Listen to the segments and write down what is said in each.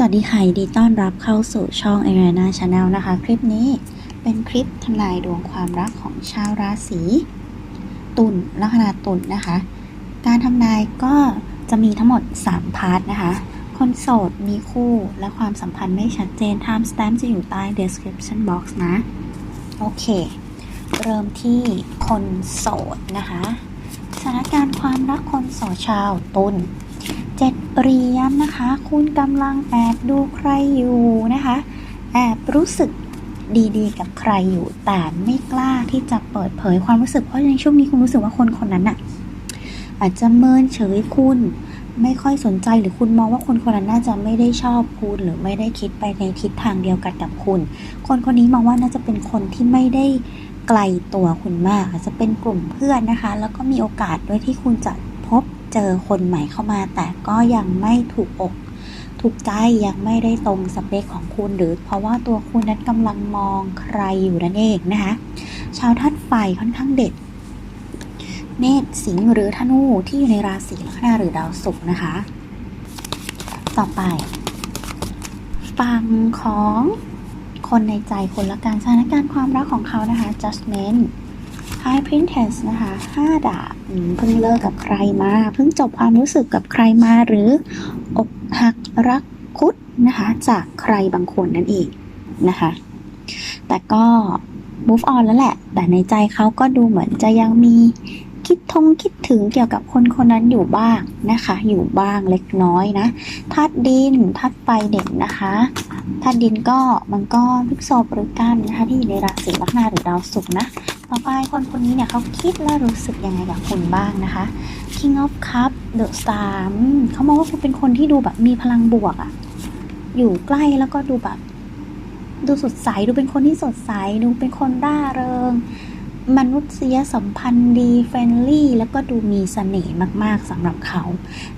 สวัสดีค่ะดีต้อนรับเข้าสู่ช่อง a r i a n a Channel นะคะ คลิปนี้เป็นคลิปทำนายดวงความรักของชาวราศีตุลลัคนาตุลนะคะ การทำนายก็จะมีทั้งหมด 3 พาร์ทนะคะ คนโสดมีคู่และความสัมพันธ์ไม่ชัดเจน Time Stamp จะอยู่ใต้ Description Box นะ โอเค เริ่มที่คนโสดนะคะ สถานการณ์ความรักคนโสดชาวตุล เจ็ดเหรียญนะคะ คุณกำลังแอบดูใครอยู่นะคะ แอบรู้สึกดีๆ กับใครอยู่ แต่ไม่กล้าที่จะเปิดเผยความรู้สึก เพราะในช่วงนี้คุณรู้สึกว่าคนคนนั้นน่ะอาจจะเมินเฉยคุณ ไม่ค่อยสนใจหรือคุณมองว่าคนคนนั้นน่าจะไม่ได้ชอบคุณหรือไม่ได้คิดไปในทิศทางเดียวกันกับคุณ คนคนนี้มองว่าน่าจะเป็นคนที่ไม่ได้ไกลตัวคุณมาก อาจจะเป็นกลุ่มเพื่อนนะคะ แล้วก็มีโอกาสด้วยที่คุณจะพบ เจอคนใหม่เข้ามา แต่ก็ยังไม่ถูกอกถูกใจยังไม่ได้ตรงสเปคของคุณหรือ เพราะว่าตัวคุณนั้นกำลังมองใครอยู่นั่นเองนะคะชาวธาตุไฟค่อนข้างเด็ด เมษสิงห์หรือธนูที่อยู่ในราศีลัคนาหรือดาวศุกร์นะคะ ต่อไปฝั่งของคนในใจคนละการสถานการณ์ความรักของเขานะคะ judgment High Princess นะคะ5ดาบเพิ่งเลิกกับใครมา เพิ่งจบความรู้สึกกับใครมาหรือ อกหักรักคุดนะคะ จากใครบางคนนั่นเองนะคะ แต่ก็ move on แล้วแหละ แต่ในใจเขาก็ดูเหมือนจะยังมีคิดทงคิดถึงเกี่ยวกับคนคนนั้นอยู่บ้างนะคะ อยู่บ้างเล็กน้อยนะธาตุดินธาตุไฟเด่นนะคะธาตุดินก็มันก็พฤกษบหรือกันนะคะที่อยู่ในราศีลัคนาหรือดาวศุกร์นะ ต่อไปคนคนนี้เนี่ยเขาคิดและรู้สึกยังไงกับคุณบ้างนะคะ King of Cup The Star เขามองว่าคุณเป็นคนที่ดูแบบมีพลังบวกอะอยู่ใกล้แล้วก็ดูแบบ ดูสดใส ดูเป็นคนที่สดใส ดูเป็นคนร่าเริง มนุษยสัมพันธ์ดีเฟรนลี่ แล้วก็ดูมีเสน่ห์มาก ๆสำหรับเขา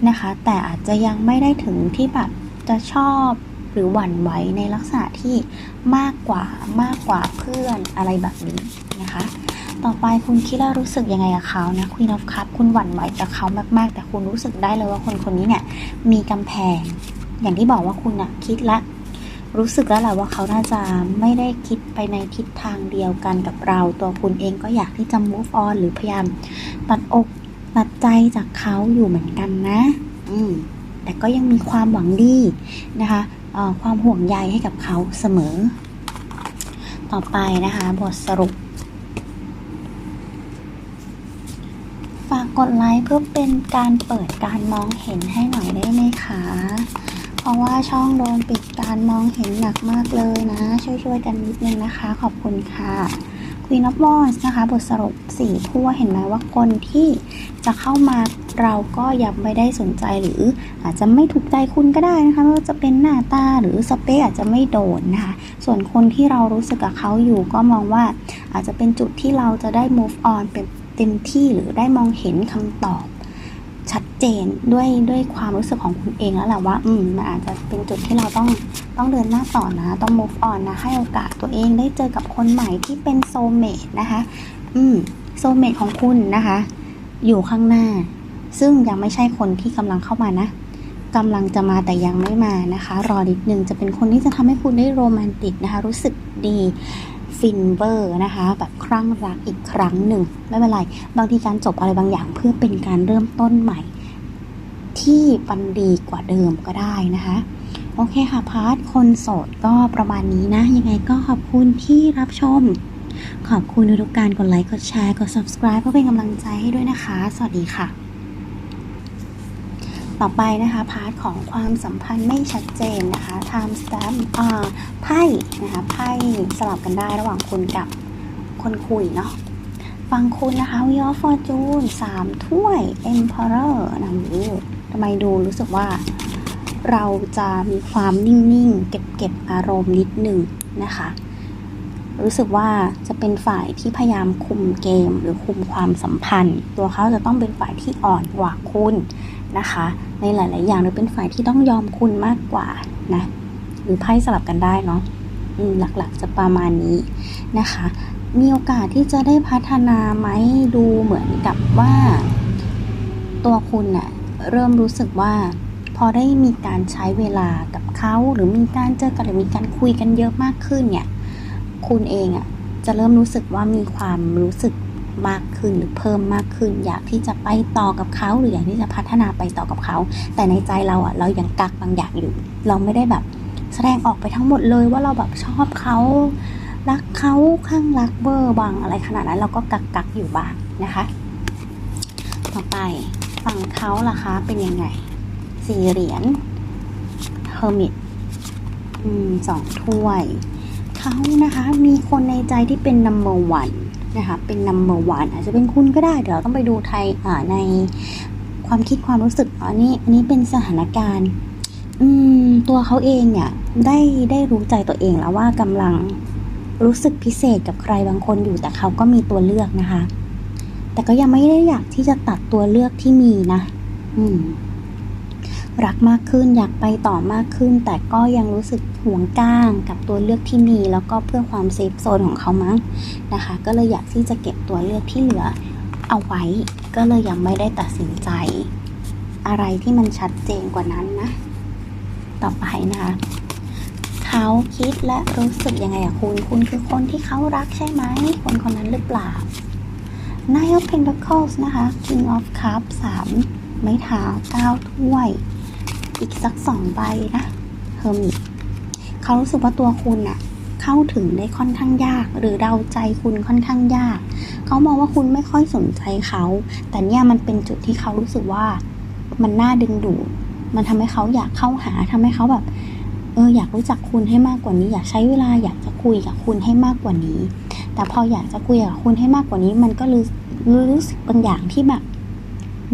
นะคะ แต่อาจจะยังไม่ได้ถึงที่แบบจะชอบ หรือหวั่นไหวในลักษณะที่มากกว่ามากกว่าเพื่อนอะไรแบบนี้นะคะ ต่อไปคุณคิดและรู้สึกยังไงกับเขานะ Queen of Cup คุณหวั่นไหวกับเขามากๆ แต่คุณรู้สึกได้เลยว่าคนคนนี้เนี่ยมีกำแพง อย่างที่บอกว่าคุณอะคิดและรู้สึกแล้วแหละว่าเขาน่าจะไม่ได้คิดไปในทิศทางเดียวกันกับเรา ตัวคุณเองก็อยากที่จะ move on หรือพยายามตัดอกตัดใจจากเขาอยู่เหมือนกันนะ อืมแต่ก็ยังมีความหวังดีนะคะ ความห่วงใยให้กับเขาเสมอ ต่อไปนะคะ บทสรุป ฝากกดไลค์เพื่อเป็นการเปิดการมองเห็นให้หน่อยได้ไหมคะ เพราะว่าช่องโดนปิดการมองเห็นหนักมากเลยนะ ช่วยๆกันนิดนึงนะคะ ขอบคุณค่ะ Queen of Wands นะคะบทสรุปสี่ทั่วเห็นไหมว่าคนที่จะเข้ามาเราก็ยังไม่ได้สนใจหรืออาจจะไม่ถูกใจคุณก็ได้นะคะไม่ว่าจะเป็นหน้าตาหรือสเปคอาจจะไม่โดนนะคะส่วนคนที่เรารู้สึกกับเขาอยู่ก็มองว่าอาจจะเป็นจุดที่เราจะได้ move on เป็นเต็มที่หรือได้มองเห็นคำตอบ เจนด้วยด้วยความรู้สึกของคุณเองแล้วแหละว่า อืมมันอาจจะเป็นจุดที่เราต้องต้องเดินหน้าต่อนะ ต้อง move on นะ ให้โอกาสตัวเองได้เจอกับคนใหม่ที่เป็นโซเมตนะคะ อืมโซเมตของคุณนะคะ อยู่ข้างหน้า ซึ่งยังไม่ใช่คนที่กำลังเข้ามานะกำลังจะมาแต่ยังไม่มานะคะ รอนิดนึงจะเป็นคนที่จะทำให้คุณได้โรแมนติกนะคะ รู้สึกดีฟินเวอร์นะคะ แบบครั้งรักอีกครั้งหนึ่ง ไม่เป็นไร บางทีการจบอะไรบางอย่างเพื่อเป็นการเริ่มต้นใหม่ ที่มันดีกว่าเดิมก็ได้นะคะโอเคค่ะพาร์ทคนโสดก็ประมาณนี้นะ ยังไงก็ขอบคุณที่รับชม ขอบคุณทุกการกดไลค์กดแชร์กด subscribe เพื่อเป็นกำลังใจให้ด้วยนะคะ สวัสดีค่ะ ต่อไปนะคะพาร์ทของความสัมพันธ์ไม่ชัดเจนนะคะ time stamp อ่าไพ่นะคะไพ่สลับกันได้ระหว่างคุณกับคนคุยเนาะฟังคุณนะคะ Wheel of Fortune สามถ้วย Emperor นะดู ทำไมดูรู้สึกว่าเราจะมีความนิ่งๆ เก็บเก็บอารมณ์นิดหนึ่งนะคะ รู้สึกว่าจะเป็นฝ่ายที่พยายามคุมเกมหรือคุมความสัมพันธ์ ตัวเขาจะต้องเป็นฝ่ายที่อ่อนกว่าคุณนะคะ ในหลาย ๆ อย่างหรือเป็นฝ่ายที่ต้องยอมคุณมากกว่านะหรือไพ่สลับกันได้เนาะหลักๆจะประมาณนี้นะคะ มีโอกาสที่จะได้พัฒนาไหมดูเหมือนกับว่า ตัวคุณน่ะ เริ่มรู้สึกว่า พอได้มีการใช้เวลากับเขาหรือมีการเจอกันหรือมีการคุยกันเยอะมากขึ้นเนี่ย คุณเองอะ่ะจะเริ่มรู้สึกว่ามีความรู้สึกมากขึ้นหรือเพิ่มมากขึ้น อยากที่จะไปต่อกับเขาหรืออยากที่จะพัฒนาไปต่อกับเขา แต่ในใจเราอะ เรายังกักบางอย่างอยู่ เราไม่ได้แบบแสดงออกไปทั้งหมดเลยว่าเราแบบชอบเขารักเขาข้างรักเบอร์บางอะไรขนาดนั้นเราก็กักกักอยู่บ้างนะคะ ต่อไป ฝั่งเขาล่ะคะ เป็นยังไงสี่เหรียญเฮอร์มิตสองถ้วยเขานะคะมีคนในใจที่เป็น number one นนะคะเป็น number one อาจจะเป็นคุณก็ได้ เดี๋ยวต้องไปดูไทยในความคิดความรู้สึกอันนี้อันนี้เป็นสถานการณ์อืมตัวเขาเองเนี่ยได้ได้รู้ใจตัวเองแล้วว่ากำลังรู้สึกพิเศษกับใครบางคนอยู่แต่เขาก็มีตัวเลือกนะคะ แต่ก็ยังไม่ได้อยากที่จะตัดตัวเลือกที่มีนะ อืม รักมากขึ้นอยากไปต่อมากขึ้น แต่ก็ยังรู้สึกห่วงก้างกับตัวเลือกที่มี แล้วก็เพื่อความเซฟโซนของเขามั้งนะคะ ก็เลยอยากที่จะเก็บตัวเลือกที่เหลือเอาไว้ ก็เลยยังไม่ได้ตัดสินใจ อะไรที่มันชัดเจนกว่านั้นนะ ต่อไปนะคะเขาคิดและรู้สึกยังไงอะคุณ คุณคือคนที่เขารักใช่ไหม คนคนนั้นหรือเปล่า Nine of Pentacles นะคะ King of Cups สามไม้เท้าเก้าถ้วย อีกสักสองใบนะ Hermit เขารู้สึกว่าตัวคุณอะเข้าถึงได้ค่อนข้างยาก หรือเดาใจคุณค่อนข้างยาก เขามองว่าคุณไม่ค่อยสนใจเขา แต่เนี่ยมันเป็นจุดที่เขารู้สึกว่ามันน่าดึงดูด มันทำให้เขาอยากเข้าหาทำให้เขาแบบ เอออยากรู้จักคุณให้มากกว่านี้ อยากใช้เวลาอยากจะคุยกับคุณให้มากกว่านี้ แต่พออยากจะคุยกับคุณให้มากกว่านี้ มันก็รู้รู้สึกบางอย่างที่แบบ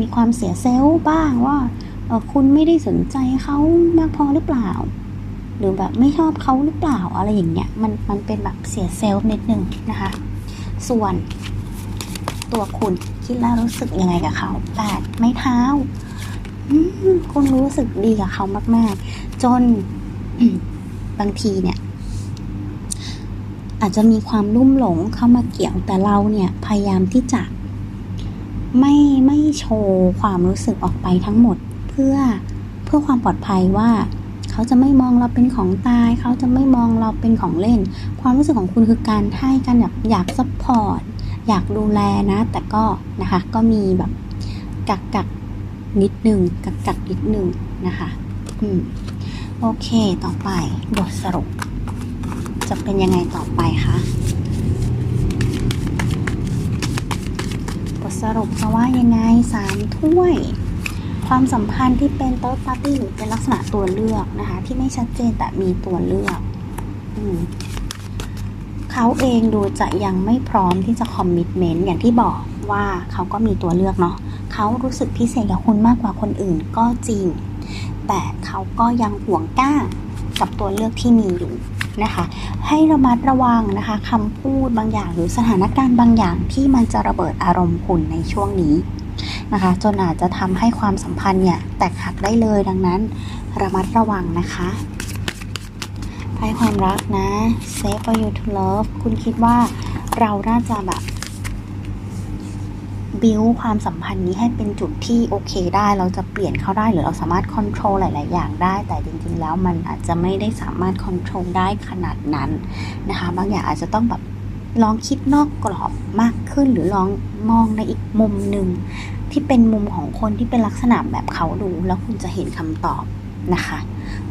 มีความเสียเซลล์บ้างว่าเออคุณไม่ได้สนใจเขามากพอหรือเปล่า หรือแบบไม่ชอบเขาหรือเปล่าอะไรอย่างเงี้ยมันมันเป็นแบบเสียเซลล์นิดนึงนะคะ ส่วนตัวคุณคิดแล้วรู้สึกยังไงกับเขาแปดไม้เท้าคุณรู้สึกดีกับเขามาก ๆ จนบางทีเนี่ย อาจจะมีความลุ่มหลงเข้ามาเกี่ยวแต่เราเนี่ยพยายามที่จะไม่ไม่โชว์ความรู้สึกออกไปทั้งหมด เพื่อเพื่อความปลอดภัยว่า เขาจะไม่มองเราเป็นของตาย เขาจะไม่มองเราเป็นของเล่น ความรู้สึกของคุณคือการให้การแบบอยากซัพพอร์ตอยากดูแลนะ แต่ก็นะคะก็มีแบบกักกักนิดหนึ่งกักกักนิดนึงนะคะ อืม โอเค ต่อไปบทสรุป จะเป็นยังไงต่อไปคะบทสรุปจะว่ายังไงสามถ้วย ความสัมพันธ์ที่เป็น third party หรือเป็นลักษณะตัวเลือกนะคะ ที่ไม่ชัดเจนแต่มีตัวเลือกอเขาเองดูจะยังไม่พร้อมที่จะคอมมิ t เมนต์อย่างที่บอกว่าเขาก็มีตัวเลือกเนาะเขารู้สึกพิเศษกับคุณมากกว่าคนอื่นก็จริง แต่เขาก็ยังห่วงก้ากับตัวเลือกที่มีอยู่ นะคะ ให้ระมัดระวังนะคะคำพูดบางอย่างหรือสถานการณ์บางอย่างที่มันจะระเบิดอารมณ์คุณในช่วงนี้นะคะ จนอาจจะทำให้ความสัมพันธ์เนี่ยแตกหักได้เลยดังนั้น ระมัดระวังนะคะไพ่ความรักนะ Save for you to love คุณคิดว่าเราน่าจะแบบ บิวความสัมพันธ์นี้ให้เป็นจุดที่โอเคได้ เราจะเปลี่ยนเขาได้หรือเราสามารถควบคุมหลาย ๆ อย่างได้ แต่จริง ๆ แล้วมันอาจจะไม่ได้สามารถควบคุมได้ขนาดนั้นนะคะ บางอย่างอาจจะต้องแบบลองคิดนอกกรอบมากขึ้น หรือลองมองในอีกมุมหนึ่งที่เป็นมุมของคนที่เป็นลักษณะแบบเขาดู แล้วคุณจะเห็นคำตอบนะคะ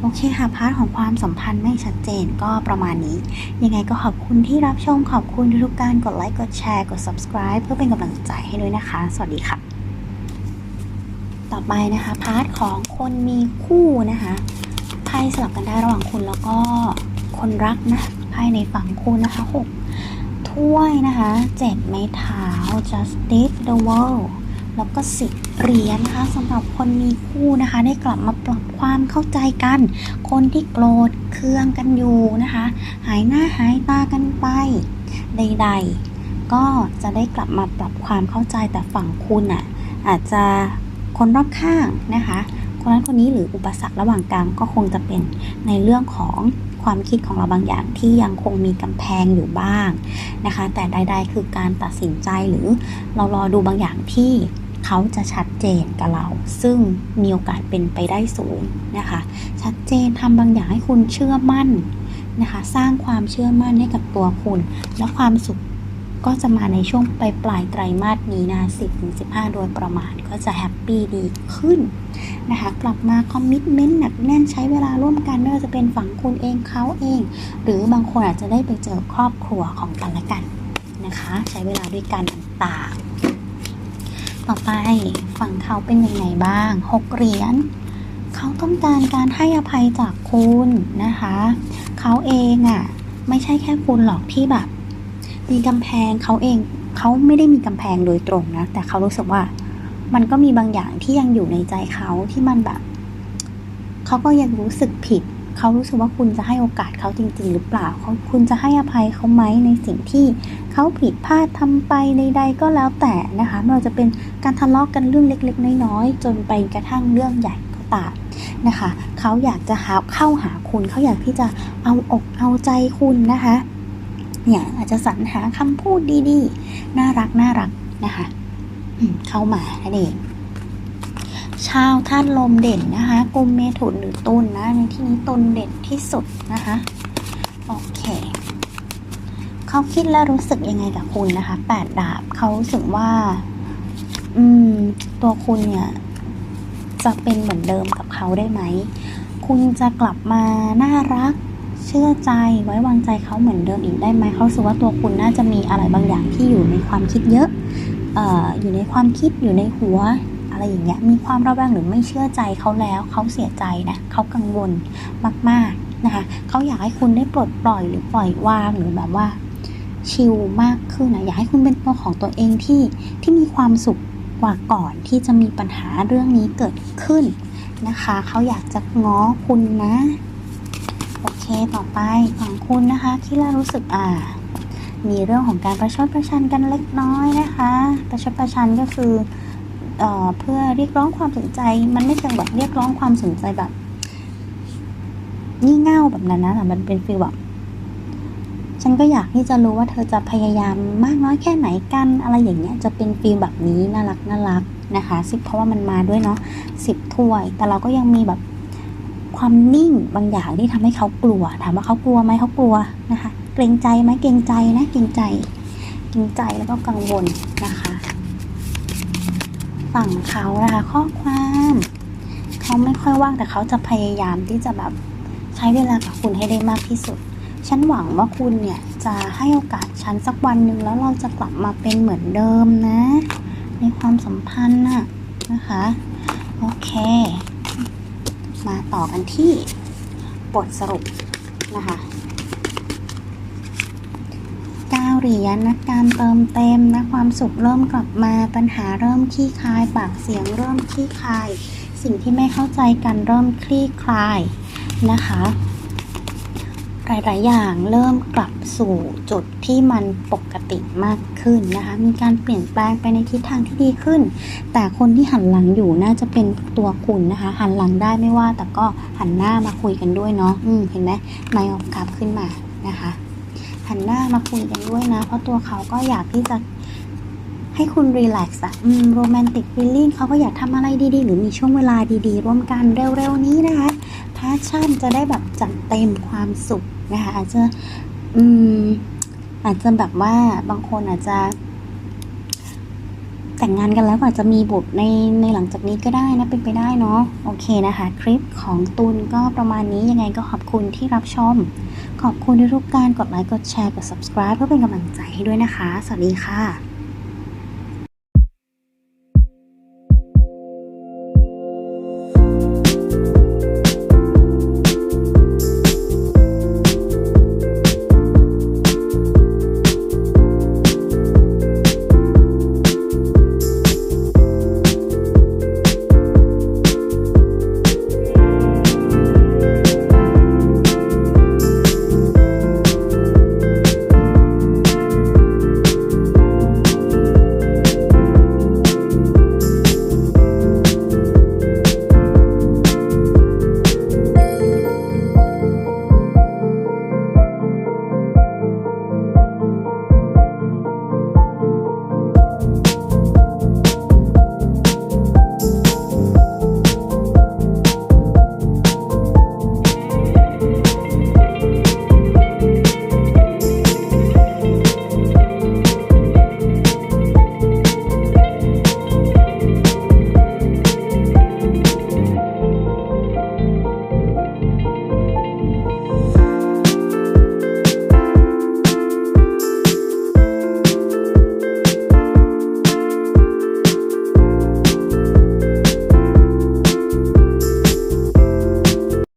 โอเคค่ะพาร์ทของความสัมพันธ์ไม่ชัดเจนก็ประมาณนี้ ยังไงก็ขอบคุณที่รับชมขอบคุณทุกการกดไลค์กดแชร์กด subscribe เพื่อเป็นกำลังใจให้ด้วยนะคะ สวัสดีค่ะ ต่อไปนะคะพาร์ทของคนมีคู่นะคะไพ่สลับกันได้ระหว่างคุณแล้วก็คนรักนะไพ่ในฝั่งคุณนะคะหกถ้วยนะคะเจ็ดไม้เท้า justice the world แล้วก็สิบ เหรียญนะคะสำหรับคนมีคู่นะคะ ได้กลับมาปรับความเข้าใจกัน คนที่โกรธเคืองกันอยู่นะคะ หายหน้าหายตากันไป ใด ๆ ก็จะได้กลับมาปรับความเข้าใจแต่ฝั่งคุณอะอาจจะคนรอบข้างนะคะคนนั้นคนนี้หรืออุปสรรคระหว่างกลางก็คงจะเป็นในเรื่องของความคิดของเราบางอย่างที่ยังคงมีกำแพงอยู่บ้างนะคะ แต่ใด ๆ คือการตัดสินใจหรือเรารอดูบางอย่างที่ เขาจะชัดเจนกับเรา ซึ่งมีโอกาสเป็นไปได้สูงนะคะ ชัดเจนทำบางอย่างให้คุณเชื่อมั่นนะคะ สร้างความเชื่อมั่นให้กับตัวคุณ และความสุขก็จะมาในช่วงปลายปลายไตรมาสนี้นะ10-15 โดยประมาณก็จะแฮปปี้ดีขึ้นนะคะ กลับมาคอมมิชเมนต์หนักแน่นใช้เวลาร่วมกันไม่ว่าจะเป็นฝั่งคุณเองเขาเอง หรือบางคนอาจจะได้ไปเจอครอบครัวของกันและกันนะคะ ใช้เวลาด้วยกันต่าง ต่อไปฝั่งเขาเป็นยังไงบ้างหกเหรียญเขาต้องการการให้อภัยจากคุณนะคะ เขาเองอะ่ะ ไม่ใช่แค่คุณหรอกที่แบบ มีกำแพงเขาเองเขาไม่ได้มีกำแพงโดยตรงนะ แต่เขารู้สึกว่า มันก็มีบางอย่างที่ยังอยู่ในใจเขาที่มันแบบเขาก็ยังรู้สึกผิด เขารู้สึกว่าคุณจะให้โอกาสเขาจริง ๆ หรือเปล่าเขาคุณจะให้อภัยเขาไหมในสิ่งที่ เขาผิดพลาดทำไปใดๆก็แล้วแต่นะคะไม่ว่าจะเป็นการทะเลาะกันเรื่องเล็กๆ น้อยๆจนไปกระทั่งเรื่องใหญ่ก็ตามนะคะเขาอยากจะหาเข้าหาคุณเขาอยากที่จะเอาอกเอาใจคุณนะคะเนี่ยอาจจะสรรหาคำพูดดีๆ น่ารักน่ารักนะคะเข้ามานั่นเองชาวธาตุลมเด่นนะคะกลุ่มเมถุนหรือตุลนะในที่นี้ตุลเด่นที่สุดนะคะโอเค เขาคิดและรู้สึกยังไงกับคุณนะคะแปดดาบเขารู้สึกว่า อืม ตัวคุณเนี่ยจะเป็นเหมือนเดิมกับเขาได้ไหม คุณจะกลับมาน่ารัก เชื่อใจไว้วางใจเขาเหมือนเดิมอีกได้ไหมเขาสึกว่าตัวคุณน่าจะมีอะไรบางอย่างที่อยู่ในความคิดเยอะเอ่ออยู่ในความคิดอยู่ในหัวอะไรอย่างเงี้ย มีความระแวงหรือไม่เชื่อใจเขาแล้วเขาเสียใจนะเขากังวลมาก ๆนะคะเขาอยากให้คุณได้ปลดปล่อยหรือปล่อยวางหรือแบบว่า ชิลมากขึ้นนะอยากให้คุณเป็นตัวของตัวเองที่ที่มีความสุขกว่าก่อนที่จะมีปัญหาเรื่องนี้เกิดขึ้นนะคะเขาอยากจะง้อคุณนะ โอเคต่อไปฝั่งคุณนะคะคิดแล้วรู้สึกอ่า มีเรื่องของการประชดประชันกันเล็กน้อยนะคะ ประชดประชันก็คือเอ่อเพื่อเรียกร้องความสนใจ มันไม่เชิงแบบเรียกร้องความสนใจแบบงี่เง่าแบบนั้นนะแต่มันเป็นฟีลแบบ ฉันก็อยากที่จะรู้ว่าเธอจะพยายามมากน้อยแค่ไหนกัน อะไรอย่างเงี้ยจะเป็นฟีลแบบนี้น่ารักน่ารักนะคะสิเพราะว่ามันมาด้วยเนาะสิบถ้วย แต่เราก็ยังมีแบบความนิ่งบางอย่างที่ทำให้เขากลัว ถามว่าเขากลัวไหมเขากลัวนะคะ เกรงใจไหมเกรงใจนะเกรงใจ เกรงใจแล้วก็กังวลนะคะ ฝั่งเขานะคะ ข้อความเขาไม่ค่อยว่างแต่เขาจะพยายามที่จะแบบใช้เวลากับคุณให้ได้มากที่สุด ฉันหวังว่าคุณเนี่ยจะให้โอกาสฉันสักวันหนึ่งแล้วเราจะกลับมาเป็นเหมือนเดิมนะ ในความสัมพันธ์น่ะนะคะ โอเค มาต่อกันที่บทสรุปนะคะก้าเหรียญนะการเติมเต็มนะความสุขเริ่มกลับมาปัญหาเริ่มคลี่คลาย ปากเสียงเริ่มคลี่คลาย สิ่งที่ไม่เข้าใจกันเริ่มคลี่คลายนะคะ หลาย ๆ อย่างเริ่มกลับสู่จุดที่มันปกติมากขึ้นนะคะ มีการเปลี่ยนแปลงไปในทิศทางที่ดีขึ้น แต่คนที่หันหลังอยู่น่าจะเป็นตัวคุณนะคะ หันหลังได้ไม่ว่า แต่ก็หันหน้ามาคุยกันด้วยเนาะอืมเห็นไหมไมค์ออกกลับขึ้นมานะคะ หันหน้ามาคุยกันด้วยนะ เพราะตัวเขาก็อยากที่จะให้คุณรีแลกซ์อะโรแมนติกฟีลลิ่งเขาก็อยากทำอะไรดีๆ หรือมีช่วงเวลาดีๆ ร่วมกันเร็ว ๆ นี้นะคะแพชชั่นจะได้แบบจัดเต็มความสุข นะคะอาจจะอืมอาจจะแบบว่าบางคนอาจจะ แต่งงานกันแล้วก็อาจจะมีบุตรในในหลังจากนี้ก็ได้นะเป็นไปได้เนาะโอเคนะคะ คลิปของตุนก็ประมาณนี้ยังไงก็ขอบคุณที่รับชม ขอบคุณทุกการกดไลค์กดแชร์กด subscribe เพื่อเป็นกำลังใจให้ด้วยนะคะ สวัสดีค่ะ